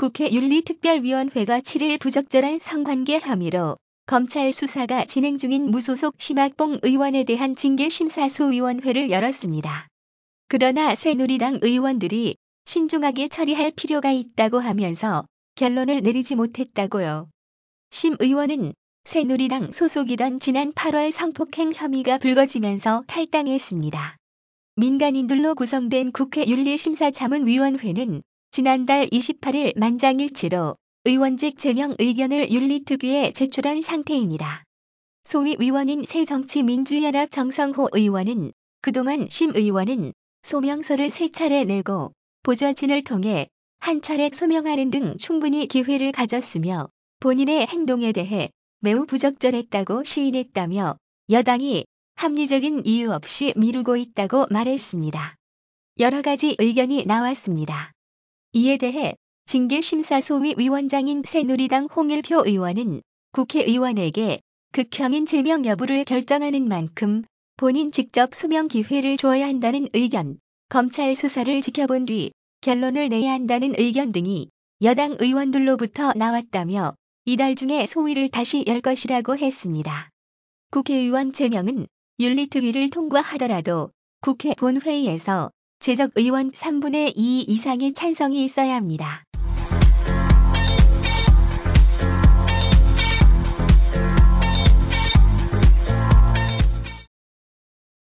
국회 윤리특별위원회가 7일 부적절한 성관계 혐의로 검찰 수사가 진행 중인 무소속 심학봉 의원에 대한 징계심사소위원회를 열었습니다. 그러나 새누리당 의원들이 신중하게 처리할 필요가 있다고 하면서 결론을 내리지 못했다고요. 심 의원은 새누리당 소속이던 지난 8월 성폭행 혐의가 불거지면서 탈당했습니다. 민간인들로 구성된 국회 윤리심사자문위원회는 지난달 28일 만장일치로 의원직 제명 의견을 윤리특위에 제출한 상태입니다. 소위 위원인 새정치민주연합 정성호 의원은 그동안 심 의원은 소명서를 세 차례 내고 보좌진을 통해 한 차례 소명하는 등 충분히 기회를 가졌으며 본인의 행동에 대해 매우 부적절했다고 시인했다며 여당이 합리적인 이유 없이 미루고 있다고 말했습니다. 여러 가지 의견이 나왔습니다. 이에 대해 징계심사소위 위원장인 새누리당 홍일표 의원은 국회의원에게 극형인 제명 여부를 결정하는 만큼 본인 직접 수명 기회를 줘야 한다는 의견, 검찰 수사를 지켜본 뒤 결론을 내야 한다는 의견 등이 여당 의원들로부터 나왔다며 이달 중에 소위를 다시 열 것이라고 했습니다. 국회의원 제명은 윤리특위를 통과하더라도 국회 본회의에서 제적 의원 3분의 2 이상의 찬성이 있어야 합니다.